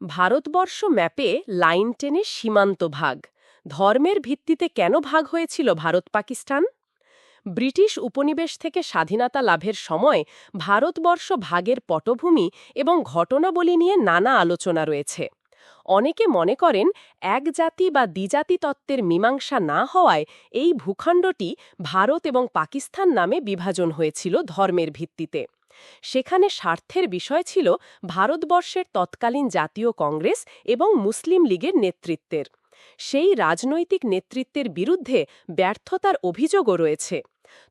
ভারতবর্ষ ম্যাপে লাইন টেনে সীমান্ত ভাগ। ধর্মের ভিত্তিতে কেন ভাগ হয়েছিল ভারত পাকিস্তান? ব্রিটিশ উপনিবেশ থেকে স্বাধীনতা লাভের সময় ভারতবর্ষ ভাগের পটভূমি এবং ঘটনাবলী নিয়ে নানা আলোচনা রয়েছে। অনেকে মনে করেন এক জাতি বা দ্বিজাতি তত্ত্বের মীমাংসা না হওয়ায় এই ভূখণ্ডটি ভারত এবং পাকিস্তান নামে বিভাজন হয়েছিল ধর্মের ভিত্তিতে। সেখানে স্বার্থের বিষয় ছিল ভারতবর্ষের তৎকালীন জাতীয় কংগ্রেস এবং মুসলিম লীগের নেতৃত্বের। সেই রাজনৈতিক নেতৃত্বের বিরুদ্ধে ব্যর্থতার অভিযোগও রয়েছে।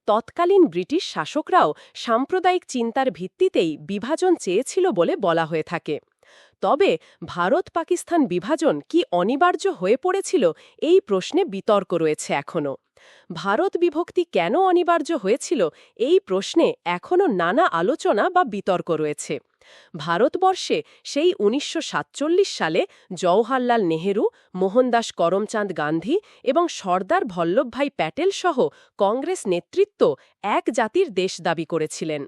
তৎকালীন ব্রিটিশ শাসকরাও সাম্প্রদায়িক চিন্তার ভিত্তিতেই বিভাজন চেয়েছিল বলে বলা হয়ে থাকে। তবে ভারত পাকিস্তান বিভাজন কি অনিবার্য হয়ে পড়েছিল এই প্রশ্নে বিতর্ক রয়েছে এখনও ভারত বিভক্তি কেন অনিবার্য হয়েছিল এই প্রশ্নে এখনও নানা আলোচনা বা বিতর্ক রয়েছে। ভারতবর্ষে সেই উনিশশো সাতচল্লিশ সালে জওহরলাল নেহেরু, মোহনদাস করমচাঁদ গান্ধী এবং সর্দার ভল্লভভাই প্যাটেল সহ কংগ্রেস নেতৃত্ব এক জাতির দেশ দাবি করেছিলেন।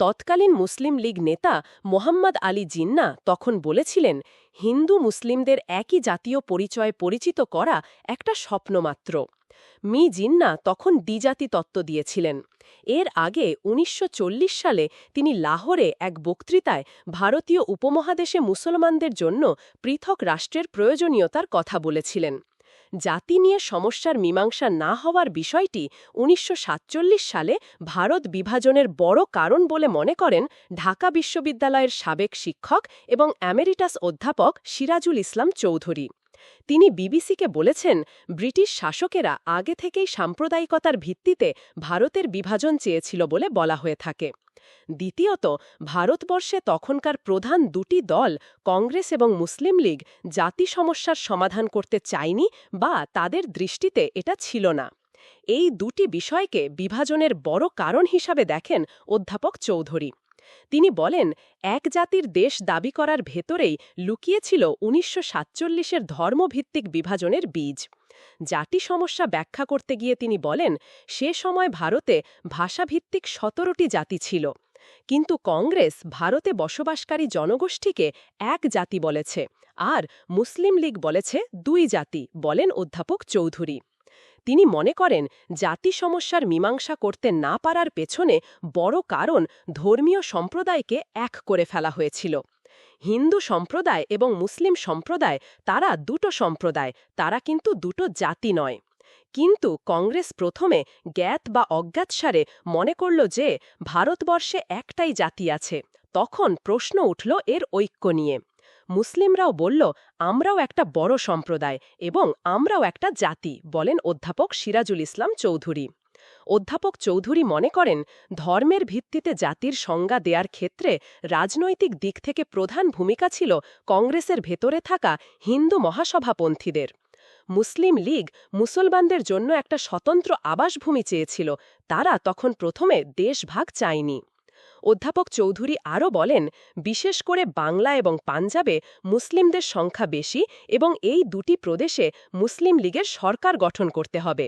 তৎকালীন মুসলিম লীগ নেতা মোহাম্মদ আলী জিন্না তখন বলেছিলেন, হিন্দু মুসলিমদের একই জাতীয় পরিচয়ে পরিচিত করা একটা স্বপ্নমাত্র। মি জিন্না তখন দ্বিজাতি তত্ত্ব দিয়েছিলেন। এর আগে উনিশশো চল্লিশ সালে তিনি লাহোরে এক বক্তৃতায় ভারতীয় উপমহাদেশে মুসলমানদের জন্য পৃথক রাষ্ট্রের প্রয়োজনীয়তার কথা বলেছিলেন। জাতি নিয়ে সমস্যার মীমাংসা না হওয়ার বিষয়টি উনিশশো সাতচল্লিশ সালে ভারত বিভাজনের বড় কারণ বলে মনে করেন ঢাকা বিশ্ববিদ্যালয়ের সাবেক শিক্ষক এবং অ্যামেরিটাস অধ্যাপক সিরাজুল ইসলাম চৌধুরী। তিনি বিবিসিকে বলেছেন, ব্রিটিশ শাসকেরা আগে থেকেই সাম্প্রদায়িকতার ভিত্তিতে ভারতের বিভাজন চেয়েছিল বলে বলা হয়ে থাকে। দ্বিতীয়ত, ভারতবর্ষে তখনকার প্রধান দুটি দল কংগ্রেস এবং মুসলিম লীগ জাতি সমস্যার সমাধান করতে চায়নি বা তাদের দৃষ্টিতে এটা ছিল না। এই দুটি বিষয়কে বিভাজনের বড় কারণ হিসাবে দেখেন অধ্যাপক চৌধুরী। তিনি বলেন, এক জাতির দেশ দাবি করার ভেতরেই লুকিয়েছিল উনিশশো সাতচল্লিশের ধর্মভিত্তিক বিভাজনের বীজ। জাতি সমস্যা ব্যাখ্যা করতে গিয়ে তিনি বলেন, সে সময় ভারতে ভাষাভিত্তিক সতেরোটি জাতি ছিল। কিন্তু কংগ্রেস ভারতে বসবাসকারী জনগোষ্ঠীকে এক জাতি বলেছে, আর মুসলিম লীগ বলেছে দুই জাতি, বলেন অধ্যাপক চৌধুরী। তিনি মনে করেন জাতি সমস্যার মীমাংসা করতে না পারার পেছনে বড় কারণ ধর্মীয় সম্প্রদায়কে এক করে ফেলা হয়েছিল। হিন্দু সম্প্রদায় এবং মুসলিম সম্প্রদায় তারা দুটো সম্প্রদায়, তারা কিন্তু দুটো জাতি নয়। কিন্তু কংগ্রেস প্রথমে জ্ঞাত বা অজ্ঞাতসারে মনে করল যে, ভারতবর্ষে একটাই জাতি আছে। তখন প্রশ্ন উঠল এর ঐক্য নিয়ে। মুসলিমরাও বলল, আমরাও একটা বড় সম্প্রদায় এবং আমরাও একটা জাতি, বলেন অধ্যাপক সিরাজুল ইসলাম চৌধুরী। অধ্যাপক চৌধুরী মনে করেন, ধর্মের ভিত্তিতে জাতির সংজ্ঞা দেওয়ার ক্ষেত্রে রাজনৈতিক দিক থেকে প্রধান ভূমিকা ছিল কংগ্রেসের ভেতরে থাকা হিন্দু মহাসভাপন্থীদের। মুসলিম লীগ মুসলমানদের জন্য একটা স্বতন্ত্র আবাসভূমি চেয়েছিল, তারা তখন প্রথমে দেশভাগ চায়নি। অধ্যাপক চৌধুরী আরও বলেন, বিশেষ করে বাংলা এবং পাঞ্জাবে মুসলিমদের সংখ্যা বেশি এবং এই দুটি প্রদেশে মুসলিম লীগের সরকার গঠন করতে হবে।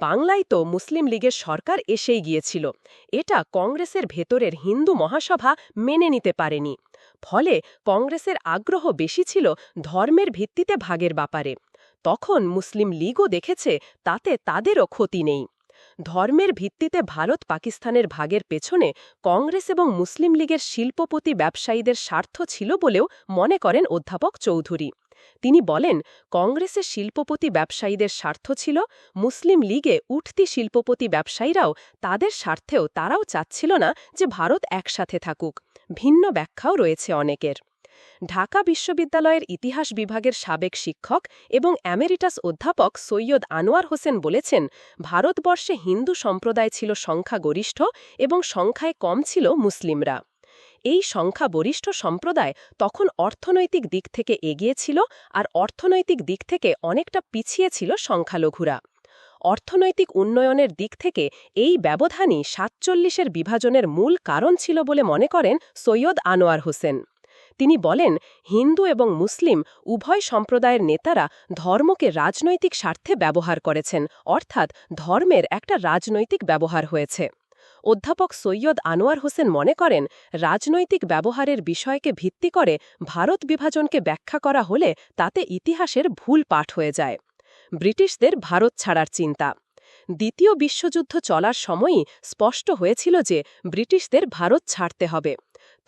বাংলায় তো মুসলিম লীগের সরকার এসেই গিয়েছিল। এটা কংগ্রেসের ভেতরের হিন্দু মহাসভা মেনে নিতে পারেনি। ফলে কংগ্রেসের আগ্রহ বেশি ছিল ধর্মের ভিত্তিতে ভাগের ব্যাপারে। তখন মুসলিম লীগও দেখেছে তাতে তাদেরও ক্ষতি নেই। ধর্মের ভিত্তিতে ভারত পাকিস্তানের ভাগের পেছনে কংগ্রেস এবং মুসলিম লীগের শিল্পপতি ব্যবসায়ীদের স্বার্থ ছিল বলেও মনে করেন অধ্যাপক চৌধুরী। তিনি বলেন কংগ্রেসের শিল্পপতি ব্যবসায়ীদের স্বার্থ ছিল, মুসলিম লীগে উঠতি শিল্পপতি ব্যবসায়ীরাও তাদের স্বার্থেও তারাও চাচ্ছিল না যে ভারত একসাথে থাকুক। ভিন্ন ব্যাখ্যাও রয়েছে অনেকের। ঢাকা বিশ্ববিদ্যালয়ের ইতিহাস বিভাগের সাবেক শিক্ষক এবং অ্যামেরিটাস অধ্যাপক সৈয়দ আনোয়ার হোসেন বলেছেন, ভারতবর্ষে হিন্দু সম্প্রদায় ছিল সংখ্যাগরিষ্ঠ এবং সংখ্যায় কম ছিল মুসলিমরা। এই সংখ্যা সংখ্যাবরিষ্ঠ সম্প্রদায় তখন অর্থনৈতিক দিক থেকে এগিয়ে ছিল আর অর্থনৈতিক দিক থেকে অনেকটা পিছিয়ে ছিল সংখ্যালঘুরা। অর্থনৈতিক উন্নয়নের দিক থেকে এই ব্যবধানই সাতচল্লিশের বিভাজনের মূল কারণ ছিল বলে মনে করেন সৈয়দ আনোয়ার হোসেন। তিনি বলেন, হিন্দু এবং মুসলিম উভয় সম্প্রদায়ের নেতারা ধর্মকে রাজনৈতিক স্বার্থে ব্যবহার করেছেন, অর্থাৎ ধর্মের একটা রাজনৈতিক ব্যবহার হয়েছে। অধ্যাপক সৈয়দ আনোয়ার হোসেন মনে করেন, রাজনৈতিক ব্যবহারের বিষয়কে ভিত্তি করে ভারত বিভাজনকে ব্যাখ্যা করা হলে তাতে ইতিহাসের ভুল পাঠ হয়ে যায়। ব্রিটিশদের ভারত ছাড়ার চিন্তা। দ্বিতীয় বিশ্বযুদ্ধ চলার সময়ই স্পষ্ট হয়েছিল যে ব্রিটিশদের ভারত ছাড়তে হবে।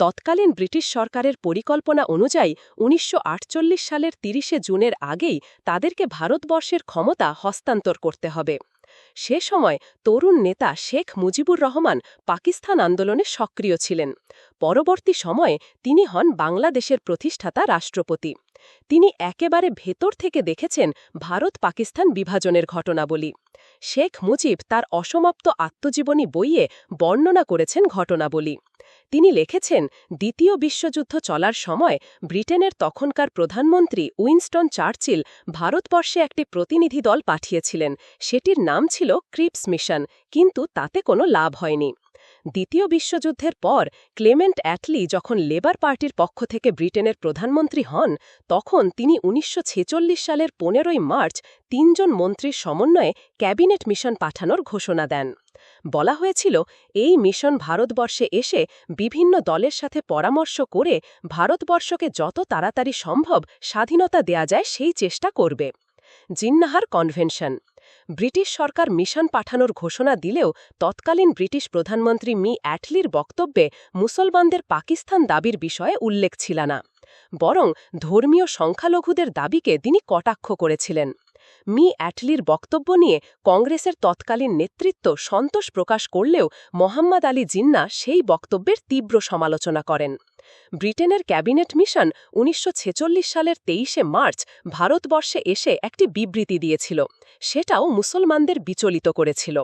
তৎকালীন ব্রিটিশ সরকারের পরিকল্পনা অনুযায়ী উনিশশো আটচল্লিশ সালের তিরিশে জুনের আগেই তাদেরকে ভারতবর্ষের ক্ষমতা হস্তান্তর করতে হবে। সে সময় তরুণ নেতা শেখ মুজিবুর রহমান পাকিস্তান আন্দোলনে সক্রিয় ছিলেন। পরবর্তী সময়ে তিনি হন বাংলাদেশের প্রতিষ্ঠাতা রাষ্ট্রপতি। তিনি একেবারে ভেতর থেকে দেখেছেন ভারত পাকিস্তান বিভাজনের ঘটনাবলী। শেখ মুজিব তার অসমাপ্ত আত্মজীবনী বইয়ে বর্ণনা করেছেন ঘটনাবলী। তিনি লিখেছেন, দ্বিতীয় বিশ্বযুদ্ধ চলার সময় ব্রিটেনের তখনকার প্রধানমন্ত্রী উইনস্টন চার্চিল ভারতবর্ষে একটি প্রতিনিধি দল পাঠিয়েছিলেন। সেটির নাম ছিল ক্রিপস মিশন, কিন্তু তাতে কোনো লাভ হয়নি। দ্বিতীয় বিশ্বযুদ্ধের পর ক্লেমেন্ট অ্যাটলি যখন লেবার পার্টির পক্ষ থেকে ব্রিটেনের প্রধানমন্ত্রী হন, তখন তিনি উনিশশো ছেচল্লিশ সালের পনেরোই মার্চ তিনজন মন্ত্রীর সমন্বয়ে ক্যাবিনেট মিশন পাঠানোর ঘোষণা দেন। বলা হয়েছিল, এই মিশন ভারতবর্ষে এসে বিভিন্ন দলের সাথে পরামর্শ করে ভারতবর্ষকে যত তাড়াতাড়ি সম্ভব স্বাধীনতা দেয়া যায় সেই চেষ্টা করবে। জিন্নাহার কনভেনশন। ব্রিটিশ সরকার মিশন পাঠানোর ঘোষণা দিলেও তৎকালীন ব্রিটিশ প্রধানমন্ত্রী মি অ্যাটলির বক্তব্যে মুসলমানদের পাকিস্তান দাবির বিষয়ে উল্লেখ ছিল না, বরং ধর্মীয় সংখ্যালঘুদের দাবিকে তিনি কটাক্ষ করেছিলেন। মি অ্যাটলির বক্তব্য নিয়ে কংগ্রেসের তৎকালীন নেতৃত্ব সন্তোষ প্রকাশ করলেও মোহাম্মদ আলী জিন্না সেই বক্তব্যের তীব্র সমালোচনা করেন। ব্রিটেনের ক্যাবিনেট মিশন উনিশশো ছেচল্লিশ সালের তেইশে মার্চ ভারতবর্ষে এসে একটি বিবৃতি দিয়েছিল। সেটাও মুসলমানদের বিচলিত করেছিল।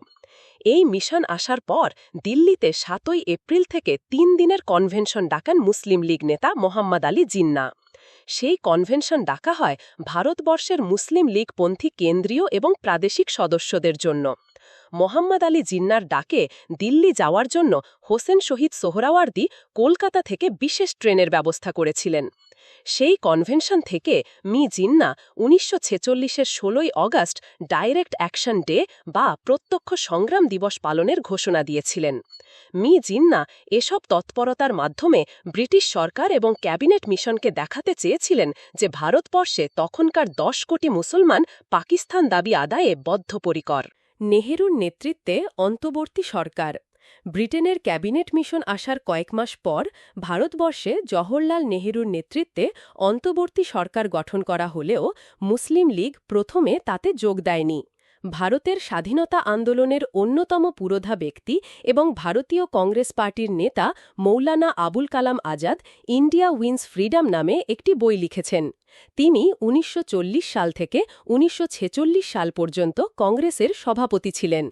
এই মিশন আসার পর দিল্লিতে সাতই এপ্রিল থেকে তিন দিনের কনভেনশন ডাকান মুসলিম লীগ নেতা মোহাম্মদ আলী জিন্না। সেই কনভেনশন ডাকা হয় ভারতবর্ষের মুসলিম লীগপন্থী কেন্দ্রীয় এবং প্রাদেশিক সদস্যদের জন্য। মোহাম্মদ আলী জিন্নার ডাকে দিল্লি যাওয়ার জন্য হোসেন শহীদ সোহরাওয়ার্দি কলকাতা থেকে বিশেষ ট্রেনের ব্যবস্থা করেছিলেন। সেই কনভেনশন থেকে মি জিন্না উনিশশো ছেচল্লিশের ষোলোই অগাস্ট ডাইরেক্ট অ্যাকশন ডে বা প্রত্যক্ষ সংগ্রাম দিবস পালনের ঘোষণা দিয়েছিলেন। মি জিন্না এসব তৎপরতার মাধ্যমে ব্রিটিশ সরকার এবং ক্যাবিনেট মিশনকে দেখাতে চেয়েছিলেন যে ভারতবর্ষে তখনকার দশ কোটি মুসলমান পাকিস্তান দাবি আদায়ে বদ্ধপরিকর। নেহেরুর নেতৃত্বে অন্তর্বর্তী সরকার ব্রিটেনের ক্যাবিনেট মিশন আসার কয়েক মাস পর ভারতবর্ষে জওহরলাল নেহরুর নেতৃত্বে অন্তর্বর্তী সরকার গঠন করা হলেও মুসলিম লীগ প্রথমে তাতে যোগ দেয়নি। ভারতের স্বাধীনতা আন্দোলনের অন্যতম পুরোধা ব্যক্তি এবং ভারতীয় কংগ্রেস পার্টির নেতা Maulana Abul Kalam Azad India wins freedom নামে একটি বই লিখেছেন। তিনি উনিশশো চল্লিশ সাল থেকে উনিশশো ছেচল্লিশ সাল পর্যন্ত কংগ্রেসের সভাপতি ছিলেন।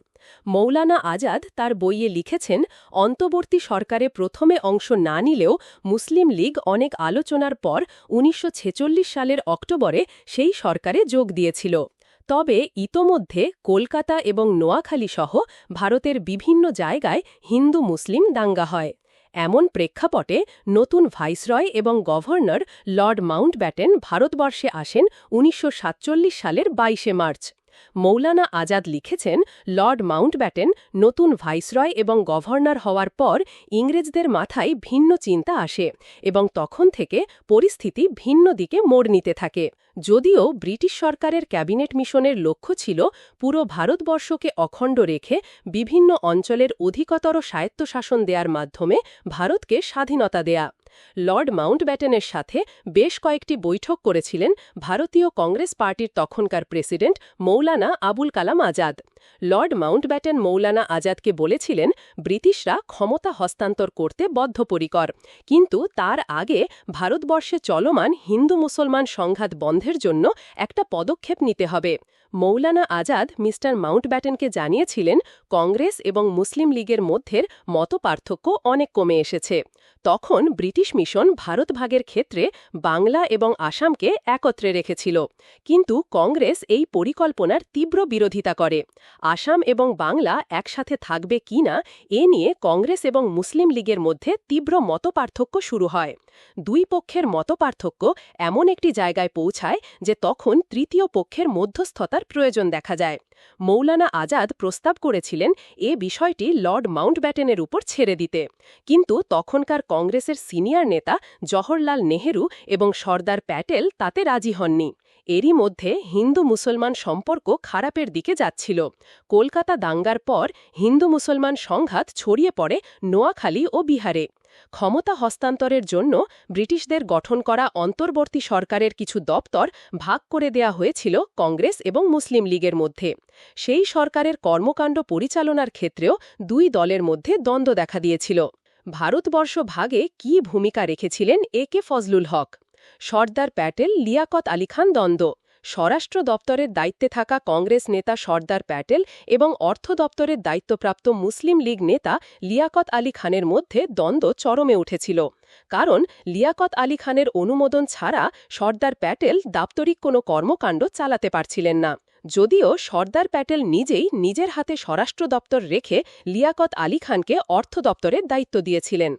মৌলানা আজাদ তার বইয়ে লিখেছেন অন্তর্বর্তী সরকারে প্রথমে অংশ না নিলেও মুসলিম লীগ অনেক আলোচনার পর উনিশশো ছেচল্লিশ সালের অক্টোবরে সেই সরকারে যোগ দিয়েছিল। তবে ইতোমধ্যে কলকাতা এবং নোয়াখালী সহ ভারতের বিভিন্ন জায়গায় হিন্দু মুসলিম দাঙ্গা হয়। এমন প্রেক্ষাপটে নতুন ভাইসরয় এবং গভর্নর লর্ড মাউন্টব্যাটেন ভারতবর্ষে আসেন উনিশশো সাতচল্লিশ সালের বাইশে মার্চ। মৌলানা আজাদ লিখেছেন, লর্ড মাউন্টব্যাটেন নতুন ভাইসরয় এবং গভর্নর হওয়ার পর ইংরেজদের মাথায় ভিন্ন চিন্তা আসে এবং তখন থেকে পরিস্থিতি ভিন্ন দিকে মোড় নিতে থাকে। যদিও ব্রিটিশ সরকারের ক্যাবিনেট মিশনের লক্ষ্য ছিল পুরো ভারতবর্ষকে অখণ্ড রেখে বিভিন্ন অঞ্চলের অধিকতর স্বায়ত্তশাসন দেয়ার মাধ্যমে ভারতকে স্বাধীনতা দেয়া। লর্ড মাউন্টব্যাটেনের সাথে বেশ কয়েকটি বৈঠক করেছিলেন ভারতীয় কংগ্রেস পার্টির তখনকার president Maulana Abul Kalam Azad. Lord Mountbatten Maulana আজাদকে বলেছিলেন, ব্রিটিশরা ক্ষমতা হস্তান্তর করতে বদ্ধপরিকর। কিন্তু তার আগে ভারতবর্ষে চলমান হিন্দু মুসলমান সংঘাত বন্ধের জন্য একটা পদক্ষেপ নিতে হবে। মৌলানা আজাদ মিস্টার মাউন্টব্যাটেনকে জানিয়েছিলেন, কংগ্রেস এবং মুসলিম লীগের মধ্যের মতপার্থক্য অনেক কমে এসেছে। তখন ব্রিটিশ মিশন ভারত ভাগের ক্ষেত্রে বাংলা এবং আসামকে একত্রে রেখেছিল। কিন্তু কংগ্রেস এই পরিকল্পনার তীব্র বিরোধিতা করে। আসাম এবং বাংলা একসাথে থাকবে কিনা, এ নিয়ে কংগ্রেস এবং মুসলিম লীগের মধ্যে তীব্র মতপার্থক্য শুরু হয়। দুই পক্ষের মতপার্থক্য এমন একটি জায়গায় পৌঁছায় যে তখন তৃতীয় পক্ষের মধ্যস্থতার প্রয়োজন দেখা যায়। মৌলানা আজাদ প্রস্তাব করেছিলেন এ বিষয়টি লর্ড মাউন্ট ব্যাটেনের উপর ছেড়ে দিতে। কিন্তু তখনকার কংগ্রেসের সিনিয়র নেতা জওহরলাল নেহেরু এবং সর্দার প্যাটেল তাতে রাজি হননি। এরই মধ্যে হিন্দু মুসলমান সম্পর্ক খারাপের দিকে যাচ্ছিল। কলকাতা দাঙ্গার পর হিন্দু মুসলমান সংঘাত ছড়িয়ে পড়ে নোয়াখালী ও বিহারে। ক্ষমতা হস্তান্তরের জন্য ব্রিটিশদের গঠন করা অন্তর্বর্তী সরকারের কিছু দপ্তর ভাগ করে দেয়া হয়েছিল কংগ্রেস এবং মুসলিম লীগের মধ্যে। সেই সরকারের কর্মকাণ্ড পরিচালনার ক্ষেত্রেও দুই দলের মধ্যে দ্বন্দ্ব দেখা দিয়েছিল। ভারতবর্ষ ভাগে কি ভূমিকা রেখেছিলেন এ কে ফজলুল হক? সর্দার প্যাটেল, লিয়াকত আলী খান দ্বন্দ্ব। স্বরাষ্ট্র দপ্তরের দায়িত্বে থাকা কংগ্রেস নেতা সর্দার প্যাটেল এবং অর্থ দপ্তরের দায়িত্বপ্রাপ্ত মুসলিম লীগ নেতা লিয়াকত আলী খানের মধ্যে দ্বন্দ্ব চরমে উঠেছিল। কারণ, লিয়াকত আলী খানের অনুমোদন ছাড়া সর্দার প্যাটেল দাপ্তরিক কোনো কর্মকাণ্ড চালাতে পারছিলেন না। যদিও সর্দার প্যাটেল নিজেই নিজের হাতে স্বরাষ্ট্র দপ্তর রেখে লিয়াকত আলী খানকে অর্থ দপ্তরের দায়িত্ব দিয়েছিলেন।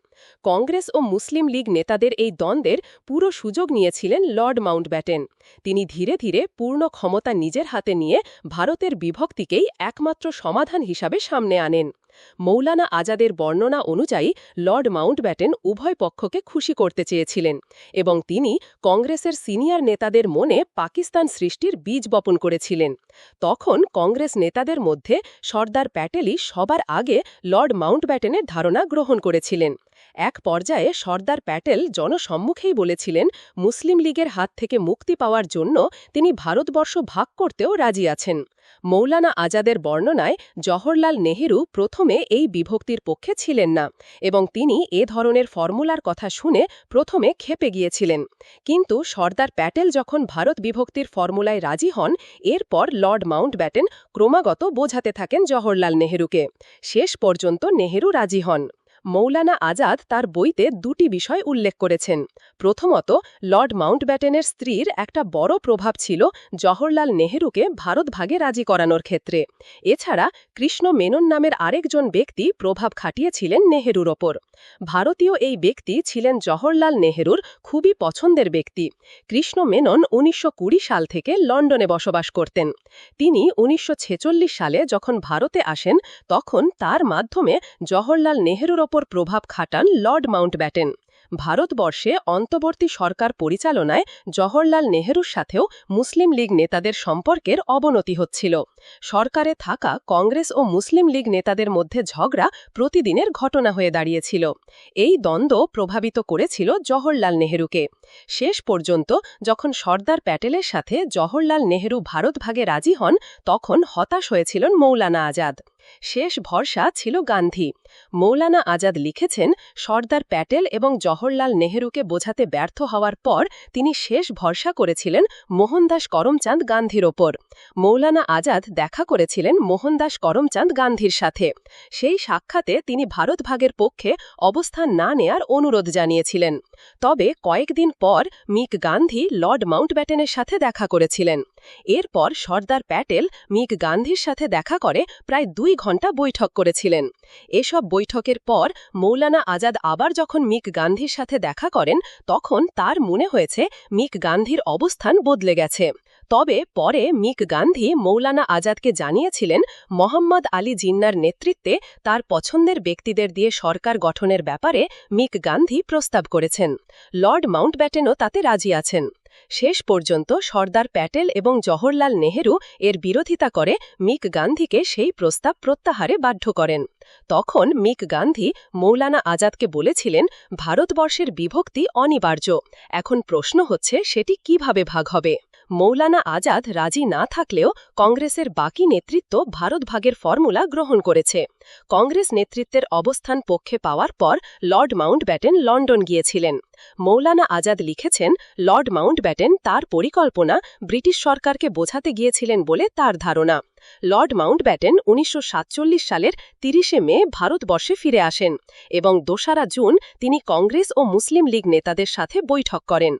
কংগ্রেস ও মুসলিম লীগ নেতাদের এই দ্বন্দ্বের পুরো সুযোগ নিয়েছিলেন লর্ড মাউন্টব্যাটেন। তিনি ধীরে ধীরে পূর্ণ ক্ষমতা নিজের হাতে নিয়ে ভারতের বিভক্তিকেই একমাত্র সমাধান হিসাবে সামনে আনেন। মৌলানা আজাদের বর্ণনা অনুযায়ী লর্ড মাউন্টব্যাটেন উভয় পক্ষকে খুশি করতে চেয়েছিলেন এবং তিনি কংগ্রেসের সিনিয়র নেতাদের মনে পাকিস্তান সৃষ্টির বীজ বপন করেছিলেন। তখন কংগ্রেস নেতাদের মধ্যে সর্দার প্যাটেলই সবার আগে লর্ড মাউন্টব্যাটেনের ধারণা গ্রহণ করেছিলেন। এক পর্যায়ে সর্দার প্যাটেল জনসম্মুখেই বলেছিলেন, মুসলিম লীগের হাত থেকে মুক্তি পাওয়ার জন্য তিনি ভারতবর্ষ ভাগ করতেও রাজি আছেন। মৌলানা আজাদের বর্ণনায় জহরলাল নেহেরু প্রথমে এই বিভক্তির পক্ষে ছিলেন না এবং তিনি এ ধরনের ফর্মুলার কথা শুনে প্রথমে খেপে গিয়েছিলেন। কিন্তু সর্দার প্যাটেল যখন ভারত বিভক্তির ফর্মুলায় রাজি হন, এরপর লর্ড মাউন্ট ব্যাটেন ক্রমাগত বোঝাতে থাকেন জওহরলাল নেহেরুকে। শেষ পর্যন্ত নেহেরু রাজি হন। মৌলানা আজাদ তার বইতে দুটি বিষয় উল্লেখ করেছেন। প্রথমত, লর্ড মাউন্টব্যাটেনের স্ত্রীর একটা বড় প্রভাব ছিল জওহরলাল নেহেরুকে ভারত ভাগে রাজি করানোর ক্ষেত্রে। এছাড়া, কৃষ্ণ মেনন নামের আরেকজন ব্যক্তি প্রভাব খাটিয়েছিলেন নেহেরুর ওপর। ভারতীয় এই ব্যক্তি ছিলেন জওহরলাল নেহেরুর খুবই পছন্দের ব্যক্তি। কৃষ্ণ মেনন উনিশশো কুড়ি সাল থেকে লন্ডনে বসবাস করতেন। তিনি উনিশশো ছেচল্লিশ সালে যখন ভারতে আসেন, তখন তার মাধ্যমে জওহরলাল নেহেরুর ওপর প্রভাব খাটান লর্ড মাউন্টব্যাটেন। ভারতবর্ষে অন্তর্বর্তী সরকার পরিচালনায় জওহরলাল নেহরুর সাথেও মুসলিম লীগ নেতাদের সম্পর্কের অবনতি হচ্ছিল। সরকারে থাকা কংগ্রেস ও মুসলিম লীগ নেতাদের মধ্যে ঝগড়া প্রতিদিনের ঘটনা হয়ে দাঁড়িয়েছিল। এই দ্বন্দ্ব প্রভাবিত করেছিল জওহরলাল নেহরুকে। শেষ পর্যন্ত যখন সর্দার প্যাটেলের সাথে জওহরলাল নেহরু ভারত ভাগে রাজি হন, তখন হতাশ হয়েছিলেন মৌলানা আজাদ। শেষ ভরসা ছিল গান্ধী। মৌলানা আজাদ লিখেছেন, সর্দার প্যাটেল এবং জওহরলাল নেহরুকে বোঝাতে ব্যর্থ হওয়ার পর তিনি শেষ ভরসা করেছিলেন মোহনদাস করমচাঁদ গান্ধীর ওপর। মৌলানা আজাদ দেখা করেছিলেন মোহনদাস করমচাঁদ গান্ধীর সাথে। সেই সাক্ষাতে তিনি ভারত ভাগের পক্ষে অবস্থান না নেয়ার অনুরোধ জানিয়েছিলেন। তবে কয়েকদিন পর মিক গান্ধী লর্ড মাউন্টব্যাটেনের সাথে দেখা করেছিলেন। এরপর সর্দার প্যাটেল মিক গান্ধীর সাথে দেখা করে প্রায় দুই ঘণ্টা বৈঠক করেছিলেন। এসব বৈঠকের পর মৌলানা আজাদ আবার যখন মিক গান্ধীর সাথে দেখা করেন, তখন তার মনে হয়েছে মিক গান্ধীর অবস্থান বদলে গেছে। তবে পরে মিক গান্ধী মৌলানা আজাদকে জানিয়েছিলেন, মোহাম্মদ আলী জিন্নার নেতৃত্বে তার পছন্দের ব্যক্তিদের দিয়ে সরকার গঠনের ব্যাপারে মিক গান্ধী প্রস্তাব করেছেন। লর্ড মাউন্টব্যাটেনও তাতে রাজি আছেন। শেষ পর্যন্ত সর্দার প্যাটেল এবং জওহরলাল নেহেরু এর বিরোধিতা করে মিক গান্ধীকে সেই প্রস্তাব প্রত্যাহারে বাধ্য করেন। তখন মিক গান্ধী মৌলানা আজাদকে বলেছিলেন, ভারতবর্ষের বিভক্তি অনিবার্য। এখন প্রশ্ন হচ্ছে, সেটি কীভাবে ভাগ হবে? মৌলানা আজাদ রাজি না থাকলেও কংগ্রেসের বাকি নেতৃত্ব ভারত ভাগের ফর্মুলা গ্রহণ করেছে। কংগ্রেস নেতৃত্বের অবস্থান পক্ষে পাওয়ার পর লর্ড মাউন্টব্যাটেন লন্ডন গিয়েছিলেন। মৌলানা আজাদ লিখেছেন, লর্ড মাউন্টব্যাটেন তার পরিকল্পনা ব্রিটিশ সরকারকে বোঝাতে গিয়েছিলেন বলে তার ধারণা। লর্ড মাউন্টব্যাটেন উনিশশো সাতচল্লিশ সালের তিরিশে মে ভারতবর্ষে ফিরে আসেন এবং দোসারা জুন তিনি কংগ্রেস ও মুসলিম লীগ নেতাদের সাথে বৈঠক করেন।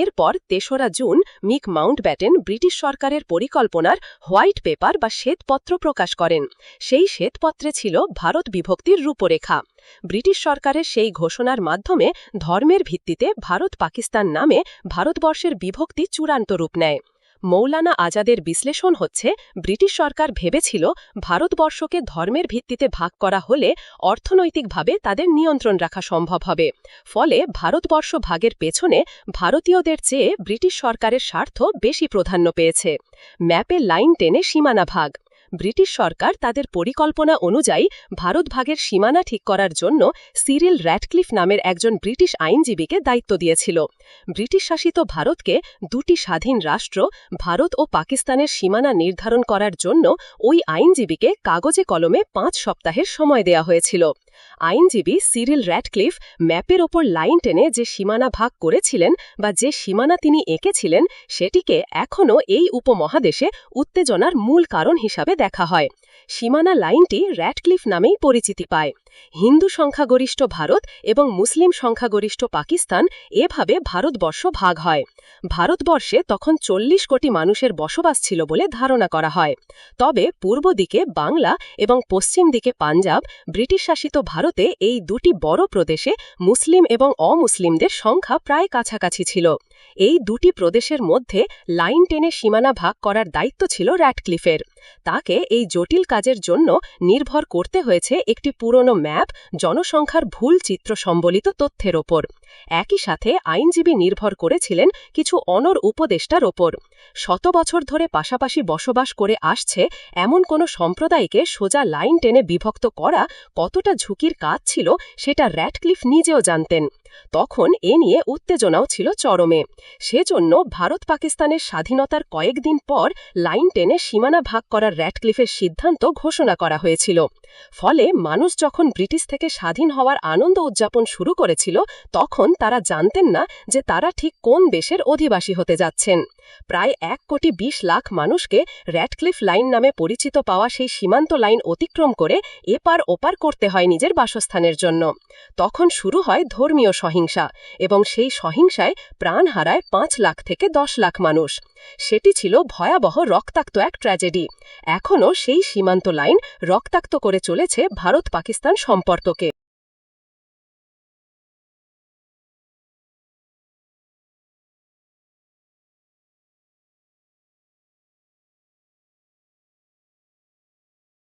এরপর তেসরা জুন মিক মাউন্টব্যাটেন ব্রিটিশ সরকারের পরিকল্পনার হোয়াইট পেপার বা শ্বেতপত্র প্রকাশ করেন। সেই শ্বেতপত্রে ছিল ভারত বিভক্তির রূপরেখা। ব্রিটিশ সরকারের সেই ঘোষণার মাধ্যমে ধর্মের ভিত্তিতে ভারত পাকিস্তান নামে ভারতবর্ষের বিভক্তি চূড়ান্ত রূপ নেয়। মৌলানা আজাদের বিশ্লেষণ হচ্ছে, ব্রিটিশ সরকার ভেবেছিল ভারতবর্ষকে ধর্মের ভিত্তিতে ভাগ করা হলে অর্থনৈতিকভাবে তাদের নিয়ন্ত্রণ রাখা সম্ভব হবে। ফলে ভারতবর্ষ ভাগের পেছনে ভারতীয়দের চেয়ে ব্রিটিশ সরকারের স্বার্থ বেশি প্রাধান্য পেয়েছে। ম্যাপে লাইন টেনে সীমানা ভাগ। ব্রিটিশ সরকার তাদের পরিকল্পনা অনুযায়ী ভারত ভাগের সীমানা ঠিক করার জন্য সিরিল র্যাটক্লিফ নামের একজন ব্রিটিশ আইনজীবীকে দায়িত্ব দিয়েছিল। ব্রিটিশ শাসিত ভারতকে দুটি স্বাধীন রাষ্ট্র, ভারত ও পাকিস্তানের সীমানা নির্ধারণ করার জন্য ওই আইনজীবীকে কাগজে কলমে পাঁচ সপ্তাহের সময় দেয়া হয়েছিল। আইনজীবী সিরিল র্যাটক্লিফ ম্যাপের ওপর লাইন টেনে যে সীমানা ভাগ করেছিলেন বা যে সীমানা তিনি এঁকেছিলেন, সেটিকে এখনও এই উপমহাদেশে উত্তেজনার মূল কারণ হিসাবে দেখা হয়। সীমানা লাইনটি র্যাটক্লিফ নামেই পরিচিতি পায়। হিন্দু সংখ্যাগরিষ্ঠ ভারত এবং মুসলিম সংখ্যাগরিষ্ঠ পাকিস্তান এভাবে ভারতবর্ষ ভাগ হয়। ভারতবর্ষে তখন চল্লিশ কোটি মানুষের বসবাস ছিল বলে ধারণা করা হয়। তবে পূর্ব দিকে বাংলা এবং পশ্চিম দিকে পাঞ্জাব, ব্রিটিশ শাসিত ভারতে এই দুটি বড় প্রদেশে মুসলিম এবং অমুসলিমদের সংখ্যা প্রায় কাছাকাছি ছিল। এই দুটি প্রদেশের মধ্যে লাইন টেনে সীমানা ভাগ করার দায়িত্ব ছিল র্যাটক্লিফের তাকে এই জটিল কাজের জন্য নির্ভর করতে হয়েছে একটি পুরনো ম্যাপ জনসংখ্যার ভুল চিত্র সম্বলিত তথ্যের ওপর। একই সাথে আইনজীবী নির্ভর করেছিলেন কিছু অনর উপদেষ্টার ওপর। শত বছর ধরে পাশাপাশি বসবাস করে আসছে এমন কোনো সম্প্রদায়কে সোজা লাইন টেনে বিভক্ত করা কতটা ঝুঁকির কাজ ছিল সেটা র্যাটক্লিফ নিজেও জানতেন। তখন এ নিয়ে উত্তেজনাও ছিল চরমে। সেজন্য ভারত পাকিস্তানের স্বাধীনতার কয়েকদিন পর লাইন টেনে সীমানা ভাগ করার র্যাটক্লিফের সিদ্ধান্ত ঘোষণা করা হয়েছিল। ফলে মানুষ যখন ব্রিটিশ থেকে স্বাধীন হওয়ার আনন্দ উদযাপন শুরু করেছিল, তখন তারা জানতেন না যে তারা ঠিক কোন দেশের অধিবাসী হতে যাচ্ছেন। প্রায় এক কোটি বিশ লাখ মানুষকে র্যাডক্লিফ লাইন নামে পরিচিত পাওয়া সেই সীমান্ত লাইন অতিক্রম করে এপার ওপার করতে হয় নিজের বাসস্থানের জন্য। তখন শুরু হয় ধর্মীয় সহিংসা এবং সেই সহিংসায় প্রাণ হারায় পাঁচ লাখ থেকে দশ লাখ মানুষ। সেটি ছিল ভয়াবহ রক্তাক্ত এক ট্র্যাজেডি। এখনও সেই সীমান্ত লাইন রক্তাক্ত করে চলেছে ভারত পাকিস্তান সম্পর্ককে।